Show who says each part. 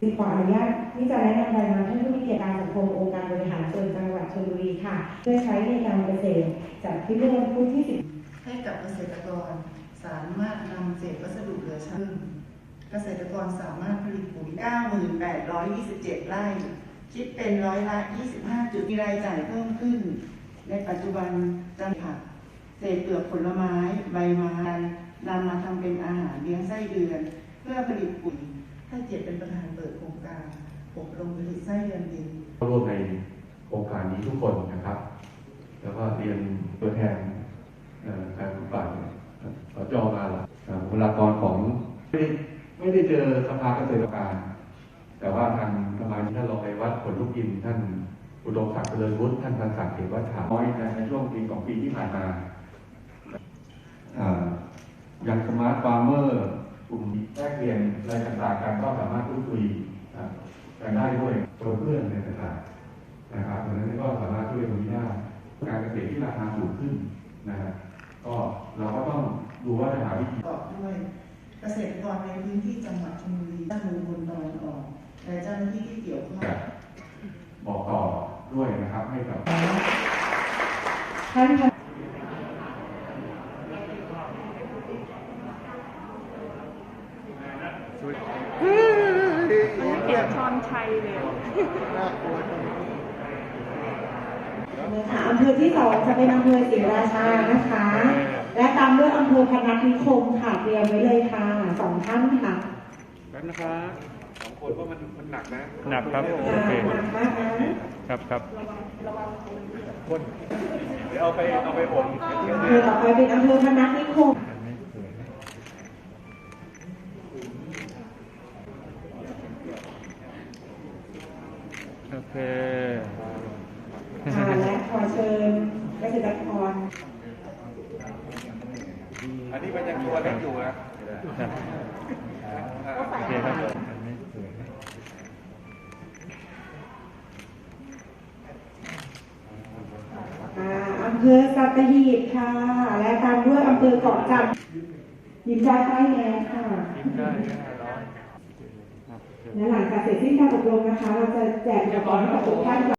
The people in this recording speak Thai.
Speaker 1: จึงขออนุญาตที่จะแนะนำรายงานท่านผู้มีเกียรติการสังคมองค์การบริหารส่วนจังหวัดชลบุรีค่ะเพื่อใช้ในการเกษตรจากที่เมื่อวันพุธที่10
Speaker 2: ให้กับเกษตรกร สามารถนำเศษวัสดุเหลือใช้เกษตรกรสามารถผลิตปุ๋ย 9,827 ไร่ คิดเป็นร้อยละ 25 จุดมีรายจ่ายเพิ่มขึ้น ในปัจจุบันจำผัก เศษเปลือกผลไม้ ใบไม้นำมาทำเป็นอาหารเลี้ยงไส้เดือน เพื่อผลิตปุ๋ยถ้าเกียรติเป็น การอบรมผลิตไส้เดือนดิน
Speaker 3: ร่วมในโครงการนี้ทุกคนนะครับ แล้วก็เรียนตัวแทนเอ่อทางฝ่ายสจมาละเอ่อบุคลากรของไม่ได้ไม่ได้เจอสภาเกษตรกรแต่ว่าทางสมาชิกท่านรองในวัดผลลูกยินท่านอุดมศักดิ์เจริญวุฒิท่านพันศักดิ์เขตวัฒนาน้อยในช่วงปีสองปีที่ผ่านมาอ่าอย่างสมาร์ทฟาร์มเมอร์กลุ่มแลกเปลี่ยนอะไรต่างๆกันก็สามารถพูดคุย อ่ากันได้ด้วยตัวเพื่อนในต่างๆนะครับเพราะฉะนั้นก็สามารถช่วยตรงนี้ได้การเกษตรที่ราคาสูงขึ้นนะฮะก็เราก็ต้องดูว่าจะหาวิธี
Speaker 2: ประกอบด้วยเกษตรกรในพื้นที่จังหวัดชลบุรีด้านบนบนตะวันออกและเจ้าหน้าที่ที่เกี่ยวข้อง
Speaker 3: บอกต่อด้วยนะครับให้กับ
Speaker 1: ท่านประ
Speaker 4: เกียรติชอนชัยเลย
Speaker 1: ค่ะอำเภอที่สองจะเป็นอำเภอศรีราชานะคะ และตามด้วยอำเภอพนัสนิคมค่ะเตรียมไว้เลยค่ะสองท่านค่ะ
Speaker 5: แป๊บนะครับสองคนว่ามันมันหนักนะ
Speaker 6: หนักครับโอเค
Speaker 1: หนักมากนะครับ
Speaker 6: ครับ
Speaker 5: คนเดี๋ยวเอาไปเอาไปผล
Speaker 1: อำเภอต่อไปเป็นอำเภอพนัสนิคม
Speaker 6: เค
Speaker 1: ค่ะและขอเชิญเกษตรกร
Speaker 5: อันนี้มันยังตัวเล็กอยู่นะ
Speaker 6: โอเคครับอำ
Speaker 1: เภอสัตหีบค่ะ และตามด้วยอำเภอเกาะจันทร์ยิ้มได้ใต้แย้ค่ะ
Speaker 6: ยิ้มได้
Speaker 1: และหลังจากเสร็จสิ้นการอบรมนะคะ เราจะแจกอุปกรณ์ให้กับทุกท่าน